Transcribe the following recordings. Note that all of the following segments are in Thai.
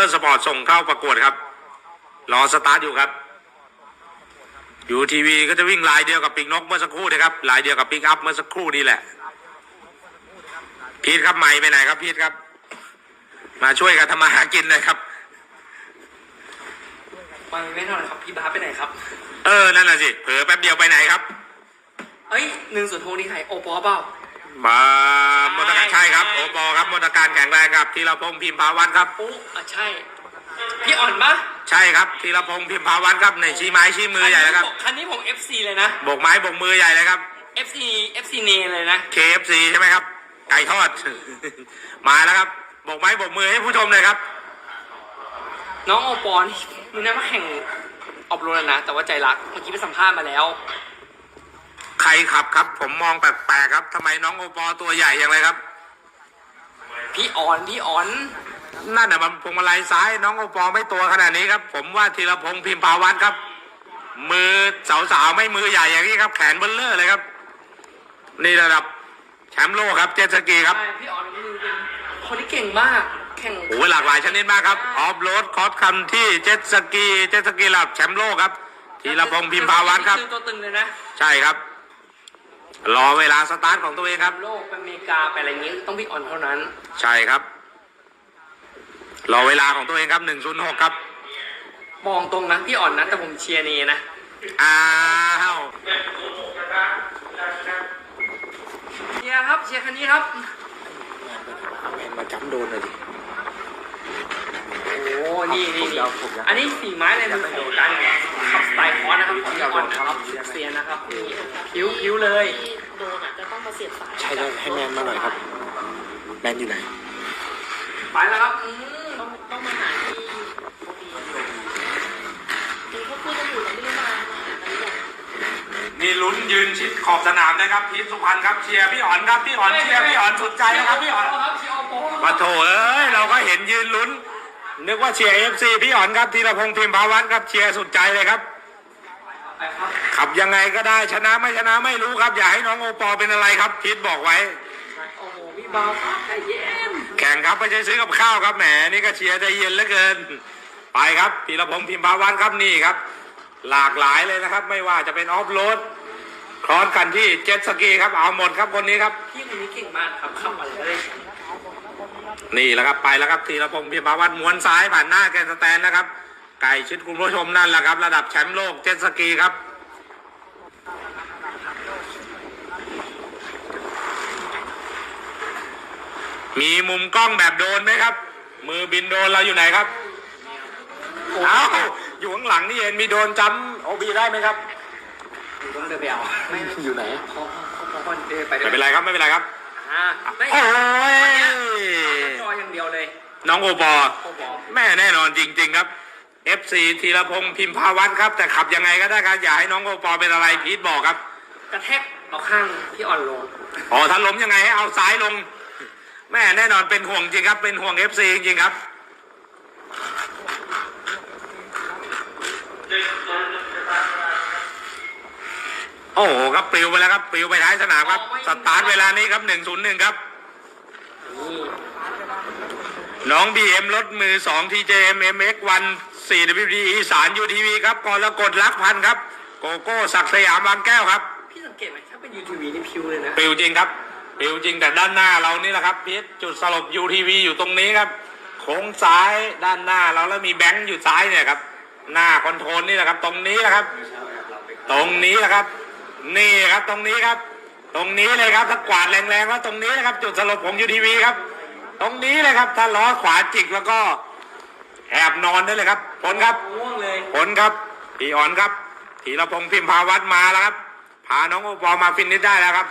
อร์สปอร์ตส่งเข้าประกวดครับ รอสตาร์ทอยู่ครับอยู่ทีวีก็จะวิ่งลายเดียวกับปีกนกเมื่อสักครู่นะครับลายเดียวกับปีกอัพเมื่อสักครู่นี่แหละ พีทครับใหม่ไปไหนครับพีทครับ มาช่วยกันทำมาหากินหนะครับมันไม่นอนครับพี่บาสไปไหนครับ เออนั่นน่ะสิเผลอแป๊บเดียวไปไหนครับ เอ้ยหนึ่งส่วนย์หกนี่ใครโอปอเปล่า มามนตการใช่ครับ โอปอครับมนตการแข็งแรงครับธีรพงษ์พิมพาวันครับ ปุ๊อะใช่ พี่อ่อนปะใช่ครับธีรพงษ์พิมพาวันครับในชี้ไม้ชี้มือใหญ่แล้วครับคันนี้ผม FC เลยนะ โบกไม้โบกมือใหญ่เลยครับ FC FC เนเลยนะ KFC ใช่ไหมครับ ไก่ทอด มาแล้วครับโบกไม้โบกมือให้ผู้ชมเลยครับ น้องโอปอนี่มึงน่ามาแข่งออบโรดแล้วนะ แต่ว่าใจรัก เมื่อกี้ไปสัมภาษณ์มาแล้ว ใครขับครับ ผมมองแปลกๆครับทำไมน้องโอปอตัวใหญ่อย่างไรครับ พี่อ่อนพี่อ่อน นั่นน่ะมันพวงมาลัยซ้ายน้องโอปอไม่ตัวขนาดนี้ครับ ผมว่าธีรพงษ์พิมพาวันครับ มือสาวๆไม่มือใหญ่อย่างนี้ครับ แขนเบลเลอร์เลยครับ นี่ระดับแชมป์โลกครับเจตสกีครับ ใช่พี่อ่อนนี่เป็นคนที่เก่งมาก แข่ง โอ้ยหลากหลายชนิดมากครับ ออฟโรดคอร์สคันที่เจ็ตสกี เจ็ตสกีระดับแชมป์โลกครับธีรพงษ์พิมพาวันครับตัวตึงเลยนะ ใช่ครับ รอเวลาสตาร์ทของตัวเองครับ โลกไปอเมริกาไปอะไรอย่างงี้ต้องพี่อ่อนเท่านั้น ใช่ครับ รอเวลาของตัวเองครับ106ครับ มองตรงนะพี่อ่อนนะแต่ผมเชียร์เนนะ อ้าวเชียร์ครับเชียร์คันนี้ครับ มาจับโดนเลยดิ โอ้ นี่นี่นี่อันนี้สีไม้ในมือของการขับ สไตล์คอร์สนะครับของพี่อ่อนนะครับเซียนนะครับนี่ผิวผิวเลยที่โดนอะจะต้องมาเสียบสายใช่ให้แมนมาหน่อยครับ แมนอยู่ไหน ไปแล้วครับอืมต้องต้องมาหาที่โอบีเห็นเขาพูดกันอยู่แล้วไม่ได้มามาหากันหรอกนี่ลุ้นยืนชิดขอบสนามนะครับพีทสุพรรณครับเชียร์พี่อ่อนครับพี่อ่อนเชียร์พี่อ่อนสุดใจนะครับพี่อ่อนครับเชียร์โอโปปะโถเอ้ยเราก็เห็นยืนลุ้น นึกว่าเชียร์เอฟซีพี่อ่อนครับธีรพงษ์พิมพาวันครับเชียร์สุดใจเลยครับ ไปครับขับยังไงก็ได้ชนะไม่ชนะไม่รู้ครับอย่าให้น้องโอปอเป็นอะไรครับพีทบอกไว้ โอ้โหพี่เบาครับใจเย็นแข่งครับไม่ใช่ซื้อกับข้าวครับแหมนี่ก็เชียร์ใจเย็นเหลือเกิน ไปครับธีรพงษ์พิมพาวันครับนี่ครับ หลากหลายเลยนะครับ ไม่ว่าจะเป็นออฟโรดครอสกันที่เจ็ตสกีครับเอาหมดครับคนนี้ครับ พี่คนนี้เก่งมากครับขับอะไรก็ได้แชมป์นี่แหละครับไปแล้วครับธีรพงศ์พิมพาวัฒน์ม้วนซ้ายผ่านหน้าแกนสแตนนะครับ ไก่ชิดคุณผู้ชมนั่นแหละครับ ระดับแชมป์โลกเจ็ตสกีครับมีมุมกล้องแบบโดนไหมครับ มือบินโดนเราอยู่ไหนครับเอ้าอยู่ข้างหลังนี่เองมีโดนจำโอบีได้ไหมครับต้องเดินไปเอาไม่อยู่ไหนเขาเขาเขาเขาเดินไปไม่เป็นไรครับไม่เป็นไรครับอ่าไม่โอ้ยจออย่างเดียวเลย น้องโอปอโอ้โหแม่แน่นอนจริง ๆ ครับ FC ธีรพงษ์พิมพาวัฒน์ครับ แต่ขับยังไงก็ได้ครับ อย่าให้น้องโอปอเป็นอะไรพีทบอกครับ กระแทกเอาข้างพี่อ่อนลง อ๋อถ้าล้มยังไงให้เอาซ้ายลง แม่แน่นอนเป็นห่วงจริงครับ เป็นห่วง FC จริงๆครับ โอ้โหครับปลิวไปแล้วครับปลิวไปท้ายสนามครับ สตาร์ทเวลานี้ครับหนึ่งศูนย์หนึ่งครับ นี่ น้อง BM รถมือ2 TJM MX1 4WD อีสาน UTV ครับกรกฎลักพันธ์ครับ โกโก้ศักดิ์สยามบางแก้วครับ พี่สังเกตไหมถ้าเป็นยูทีวีนี่พิวเลยนะปลิวจริงครับปลิวจริงแต่ด้านหน้าเรานี่แหละครับพีทจุดสลบ UTV อยู่ตรงนี้ครับโค้งซ้ายด้านหน้าเราแล้วมีแบงค์อยู่ซ้ายเนี่ยครับ หน้าคอนโทรลนี่แหละครับ ตรงนี้แหละครับ ตรงนี้แหละครับ นี่ครับตรงนี้ครับ ตรงนี้เลยครับถ้ากวาดแรงๆแล้วตรงนี้นะครับ จุดสลบของ UTV ครับ ตรงนี้เลยครับ ถ้าล้อขวาจิกแล้วก็แอบนอนได้เลยครับผลครับง่วงเลยผลครับพี่อ่อนครับธีรพงษ์พิมพาวัฒน์มาแล้วครับ พาน้องโอปอลมาฟินนิชได้แล้วครับ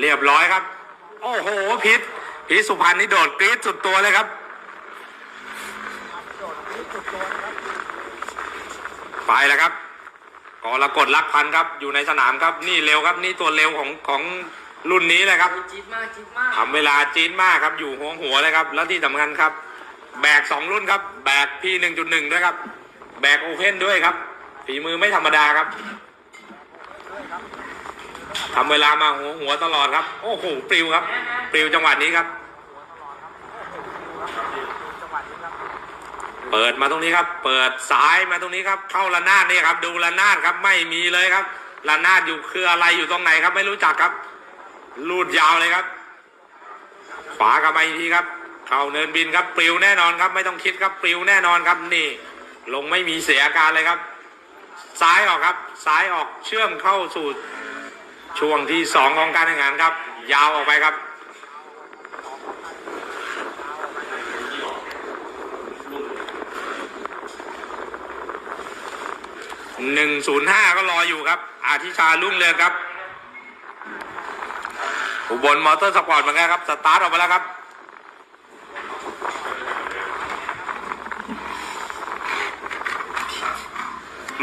เรียบร้อยครับ โอ้โหพิษพิษสุพรรณนี่โดดกรี๊ดสุดตัวเลยครับไปแล้วครับกรกฎลักพันธ์ครับอยู่ในสนามครับ นี่เร็วครับ นี่ตัวเร็วของของ รุ่นนี้เลยครับจี๊ดมากจี๊ดมากทำเวลาจีนมากครับ อยู่หัวหัวเลยครับ แล้วที่สำคัญครับ แบกสองรุ่นครับ แบกพี่หนึ่งจุดหนึ่งด้วยครับ แบกโอเพนด้วยครับ ฝีมือไม่ธรรมดาครับทำเวลามาหัวหัวตลอดครับ โอ้โหปลิวครับ ปลิวจังหวะนี้ครับ เปิดมาตรงนี้ครับ เปิดซ้ายมาตรงนี้ครับ เข้าระนาดนี่ครับ ดูระนาดครับ ไม่มีเลยครับระนาดอยู่คืออะไรอยู่ตรงไหนครับ ไม่รู้จักครับ ลูดยาวเลยครับขวากลับมาอีกทีครับ เข้าเนินบินครับปลิวแน่นอนครับ ไม่ต้องคิดครับปลิวแน่นอนครับนี่ ลงไม่มีเสียอาการเลยครับ ซ้ายออกครับ ซ้ายออกเชื่อมเข้าสู่ช่วงที่สองของการแข่งขันครับ ยาวออกไปครับหนึ่งศูนย์ห้าก็รออยู่ครับ อาทิชาลุ่งเรืองครับ อุบลมอเตอร์สปอร์ตเหมือนกันครับ สตาร์ทออกไปแล้วครับ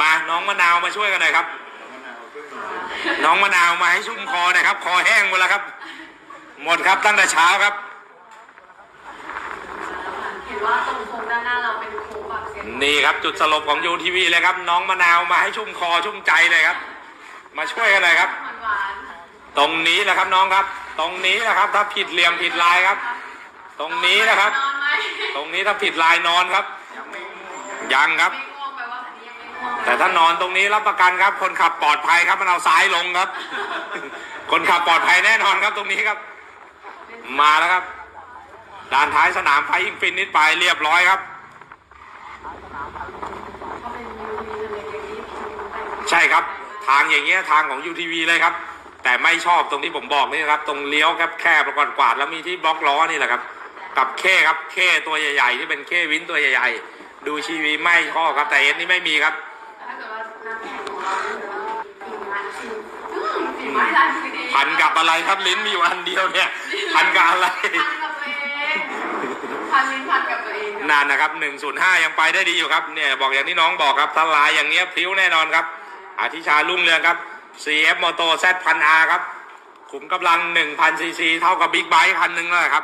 มาน้องมะนาวมาช่วยกันหน่อยครับ น้องมะนาวมาให้ชุ่มคอหน่อยครับ คอแห้งหมดแล้วครับ หมดครับตั้งแต่เช้าครับ เห็นว่าตรงโค้งด้านหน้าเราเป็นโค้งแบบเสียงนี่ครับจุดสลบของยูทีวีเลยครับ น้องมะนาวมาให้ชุ่มคอชุ่มใจเลยครับ มาช่วยกันหน่อยครับหวาน ตรงนี้แหละครับน้องครับ ตรงนี้นะครับ ถ้าผิดเหลี่ยมผิดลายครับ ตรงนี้นะครับ นอนไหมตรงนี้ถ้าผิดลายนอนครับ ยังครับ ไม่ง่วงไปว่าคันนี้ยังไม่ง่วงแต่ถ้านอนตรงนี้รับประกันครับ คนขับปลอดภัยครับมันเอาซ้ายลงครับ คนขับปลอดภัยแน่นอนครับตรงนี้ครับ มาแล้วครับ ด้านท้ายสนามไฟอิงฟินนิดไปเรียบร้อยครับเขาเป็นยูวีเล็กๆนี่ไปใช่ครับ ทางอย่างเงี้ยทางของ UTV เลยครับ แต่ไม่ชอบตรงที่ผมบอกนี่นะครับ ตรงเลี้ยวแคบแคบแล้วก่อนกวาดแล้วมีที่บล็อกล้อนี่แหละครับ กับเคครับเคตัวใหญ่ๆที่เป็นเควินตัวใหญ่ ๆ ดูชีวีไม่ชอบครับแต่เอ็นนี่ไม่มีครับพันกับอะไรครับลิ้นมีอยู่อันเดียวเนี่ยพันกับอะไรพันกับตัวเองพันลิ้นพันกับตัวเองนานนะครับ105ยังไปได้ดีอยู่ครับเนี่ยบอกอย่างที่น้องบอกครับถ้าลายอย่างเงี้ยพลิ้วแน่นอนครับอาทิชาลุ่งเรืองครับ CF Moto Z พัน R ครับ ขุมกำลัง1,000ซีซีเท่ากับบิ๊กไบค์คันหนึ่งแล้วครับ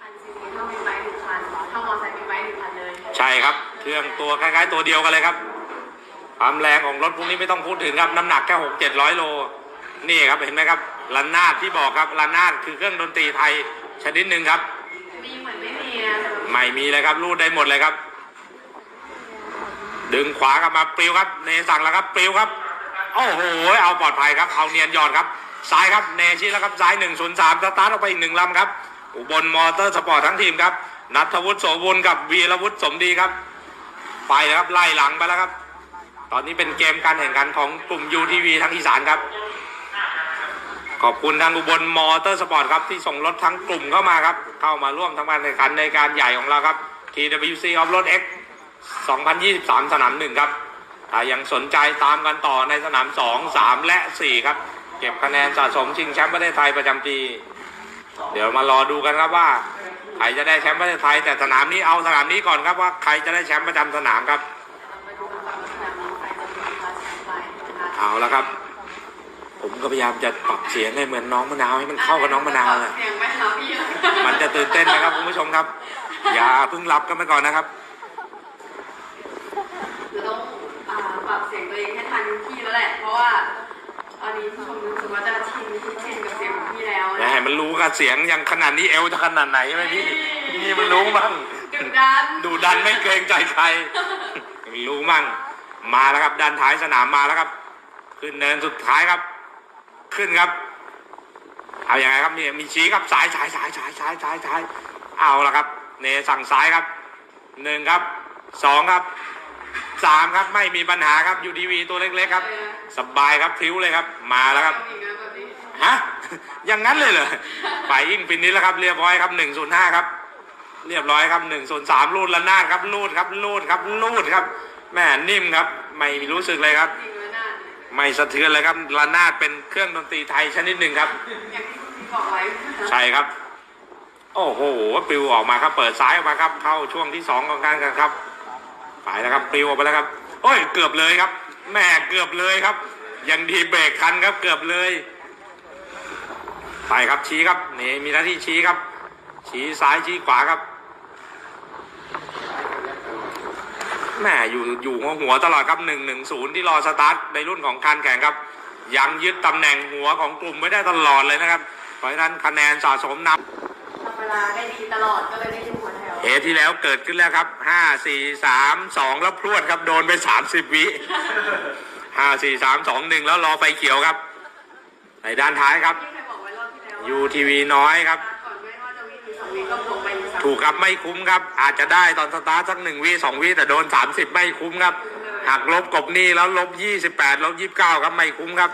พันซีซีเท่าบิ๊กไบค์หนึ่งพันเท่ามอเตอร์ไซค์บิ๊กไบค์หนึ่งพันเลยใช่ครับ เครื่องตัวคล้ายๆตัวเดียวกันเลยครับความแรงของรถพวกนี้ไม่ต้องพูดถึงครับ น้ำหนักแค่หกเจ็ดร้อยโล นี่ครับเห็นไหมครับลันนาดที่บอกครับลันนาดคือเครื่องดนตรีไทยชนิดหนึ่งครับ มีเหมือนไม่มีนะแต่แบบไม่มีเลยครับรูดได้หมดเลยครับ ดึงขวากลับมาปลิวครับเนสั่งแล้วครับปลิวครับ โอ้โหเอาปลอดภัยครับเอาเนียนหยอดครับซ้ายครับเนชี้แล้วครับซ้ายหนึ่งศูนย์สามสตาร์ทออกไปอีกหนึ่งลำครับ อุบลมอเตอร์สปอร์ตทั้งทีมครับนัทวุฒิโสบุญกับวีรวุฒิสมดีครับ ไปครับไล่หลังไปแล้วครับ ตอนนี้เป็นเกมการแข่งขันของกลุ่ม UTV ทั้งอีสานครับ ขอบคุณทางอุบลมอเตอร์สปอร์ตครับที่ส่งรถทั้งกลุ่มเข้ามาครับ เข้ามาร่วมทำการแข่งขันในการใหญ่ของเราครับ TWC Off Road X 2023 สนามหนึ่งครับ ถ้ายังสนใจตามกันต่อในสนาม 2 3 และ 4 ครับ เก็บคะแนนสะสมชิงแชมป์ประเทศไทยประจำปี เดี๋ยวมารอดูกันครับว่าใครจะได้แชมป์ประเทศไทย แต่สนามนี้เอาสนามนี้ก่อนครับว่าใครจะได้แชมป์ประจำสนามครับ เอาสนามนี้ใครจะคว้าแล้วครับ ผมก็พยายามจะปรับเสียงให้เหมือนน้องมะนาวให้มันเข้ากับน้องมะนาวนะเสียงไม่หาพี่เลยมันจะตื่นเต้นนะครับคุณผู้ชมครับ อย่าเพิ่งรับกันไปก่อนนะครับ คือต้องอ่าปรับเสียงตัวเองให้ทันพี่แล้วแหละ เพราะว่าตอนนี้ผู้ชมรู้สึกว่าจะชินที่ชินกับเสียงของพี่แล้วนะให้มันรู้กันเสียงยังขนาดนี้เอวจะขนาดไหนไหมพี่นี่มันรู้มั่งดุดันดูดันไม่เกรงใจใครรู้มั่ง มาแล้วครับดันท้ายสนามมาแล้วครับ ขึ้นเนินสุดท้ายครับ ขึ้นครับ เอาอย่างไงครับมีมีชี้ครับซ้ายซ้ายซ้ายซ้ายซ้ายซ้ายซ้ายเอาละครับ เนสั่งซ้ายครับหนึ่งครับสองครับ สามครับไม่มีปัญหาครับยูทีวีตัวเล็กๆครับ สบายครับพริ้วเลยครับมาแล้วครับอีกนะแบบนี้ฮะอย่างนั้นเลยเหรอไปยิ่งฟินนี้แล้วครับ เรียบร้อยครับหนึ่งศูนย์ห้าครับ เรียบร้อยครับหนึ่งศูนย์สามรูดละนาดครับรูดครับรูดครับรูดครับแม่นิ่มครับไม่รู้สึกเลยครับจริงแล้วน่าไม่สะเทือนเลยครับละนาดเป็นเครื่องดนตรีไทยชนิดหนึ่งครับอย่างที่คุณพี่บอกไว้ใช่ครับ โอ้โหปลิวออกมาครับ เปิดซ้ายออกมาครับ เข้าช่วงที่สองของการแข่งขันครับ ไปแล้วครับปลิวออกไปแล้วครับโอ้ยเกือบเลยครับแม่เกือบเลยครับ ยังดีเบรกคันครับเกือบเลย ไปครับชี้ครับนี่มีหน้าที่ชี้ครับ ชี้ซ้ายชี้ขวาครับแม่อยู่อยู่หัวหัวตลอดครับหนึ่งหนึ่งศูนย์ที่รอสตาร์ทในรุ่นของการแข่งครับ ยังยึดตำแหน่งหัวของกลุ่มไม่ได้ตลอดเลยนะครับ เพราะฉะนั้นคะแนนสะสมนำทำเวลาได้ดีตลอดก็เลยได้ที่หัวแถว เหตุที่แล้วเกิดขึ้นแล้วครับห้าสี่สามสองแล้วพรวดครับ โดนไปสามสิบวิห้าสี่สามสองหนึ่งแล้วรอไฟเขียวครับในด้านท้ายครับ ยูทีวีน้อยครับ ถูกครับไม่คุ้มครับ อาจจะได้ตอนสตาร์ทสักหนึ่งวิสองวิแต่โดนสามสิบไม่คุ้มครับหักลบกบหนี้แล้วลบยี่สิบแปดลบยี่สิบเก้าครับไม่คุ้มครับ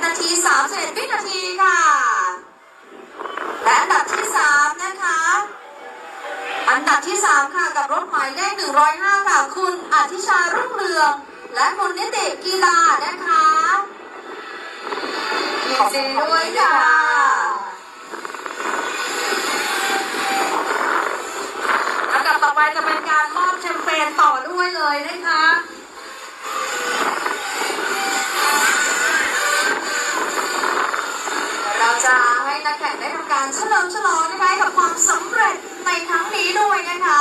17นาที 31 วินาทีค่ะ และอันดับที่ 3 นะคะ อันดับที่ 3 ค่ะ กับรถหมายเลข105 ค่ะ คุณอธิชารุ่งเรือง และคุณนิติกีฬานะคะยินดีด้วยค่ะอันดับต่อไปจะเป็นการมอบแชมเปญต่อด้วยเลยนะคะ จะให้นักแข่งได้ทำการเฉลิมฉลองนะคะกับความสำเร็จในครั้งนี้ด้วยนะคะ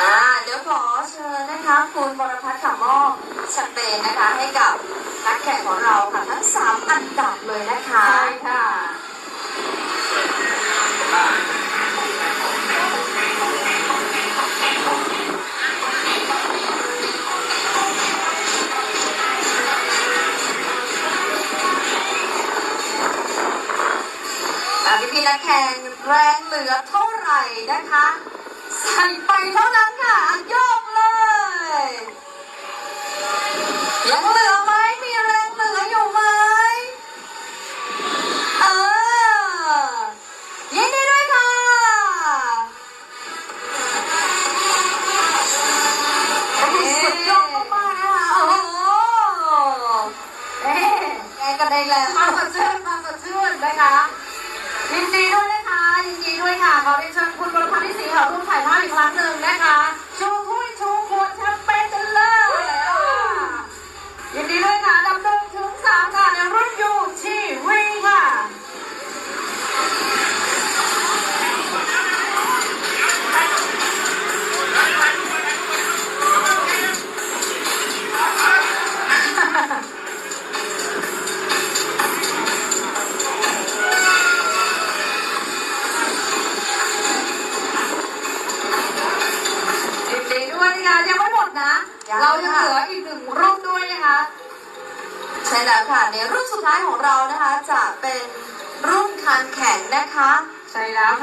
อ่าเดี๋ยวขอเชิญนะคะ คุณบรพัฒน์ค่ะมอบแชมเปญนะคะให้กับนักแข่งของเราค่ะทั้ง3อันดับเลยนะคะใช่ค่ะ อ่าพี่พี่ๆนักแข่งแรงเหลือเท่าไหร่นะคะ ใส่ไปเท่านั้นค่ะโยกเลย ยังเหลือไหมมีแรงเหลืออยู่ไหมเออยินดีด้วยค่ะโอ้โหสุดยอดมากๆนะคะโอ้โหเอ๊ะแกกันได้แล้วมาสดชื่นมาสดชื่นนะคะ ยินดีด้วยนะคะยินดีด้วยค่ะขอเรียนเชิญคุณบรพันธ์ที่สีขาวร่วมถ่ายภาพอีกครั้งหนึ่งนะคะ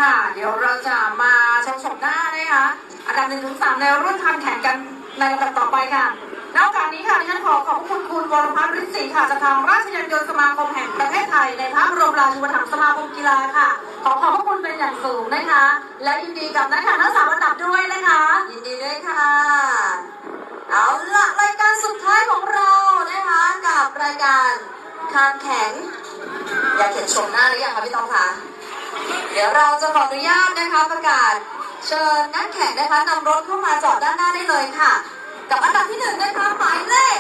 ค่ะ เดี๋ยวเราจะมาชมชมหน้านะคะอันดับหนึ่งถึงสามในรุ่นทำแข่งกันในลำดับต่อไปค่ะนอกจากนี้ค่ะดิฉันขอขอบคุณคุณวรพัฒน์ฤทธิ์ศรีค่ะจากทางราชยานยนต์สมาคมแห่งประเทศไทย ในพระบรมราชูปถัมภ์สมาคมกีฬาค่ะ ขอขอบพระคุณเป็นอย่างสูงนะคะ และยินดีกับนักแข่งทั้งสามอันดับด้วยนะคะ ยินดีด้วยค่ะ เอาละรายการสุดท้ายของเรานะคะกับรายการคานแข็ง อยากเห็นชมหน้าหรือยังคะพี่ต้องคะ เดี๋ยวเราจะขออนุญาตนะคะประกาศ เชิญนักแข่งนะคะนำรถเข้ามาจอดด้านหน้าได้เลยค่ะ กับอันดับที่หนึ่งนะคะหมายเลข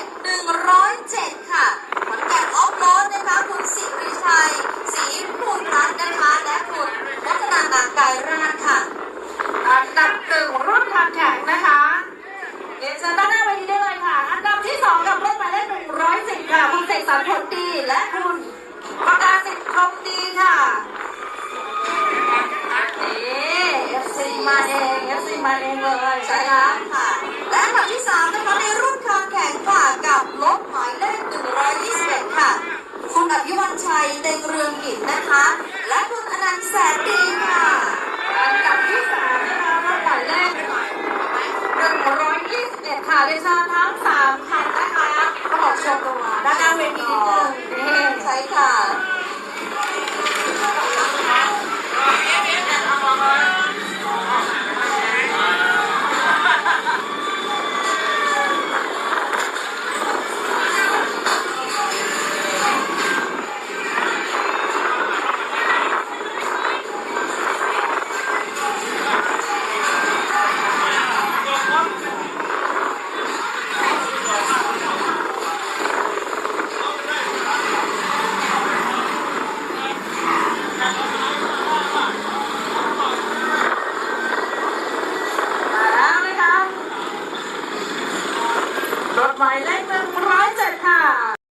นะคะ และคุณอนันต์แสนดีค่ะอันดับที่สามนะคะรถหมายเลขหนึ่งร้อยยี่สิบเอ็ดค่ะเรียนเชิญทั้งสามคันนะคะขอชมตัวด้านหน้าเวที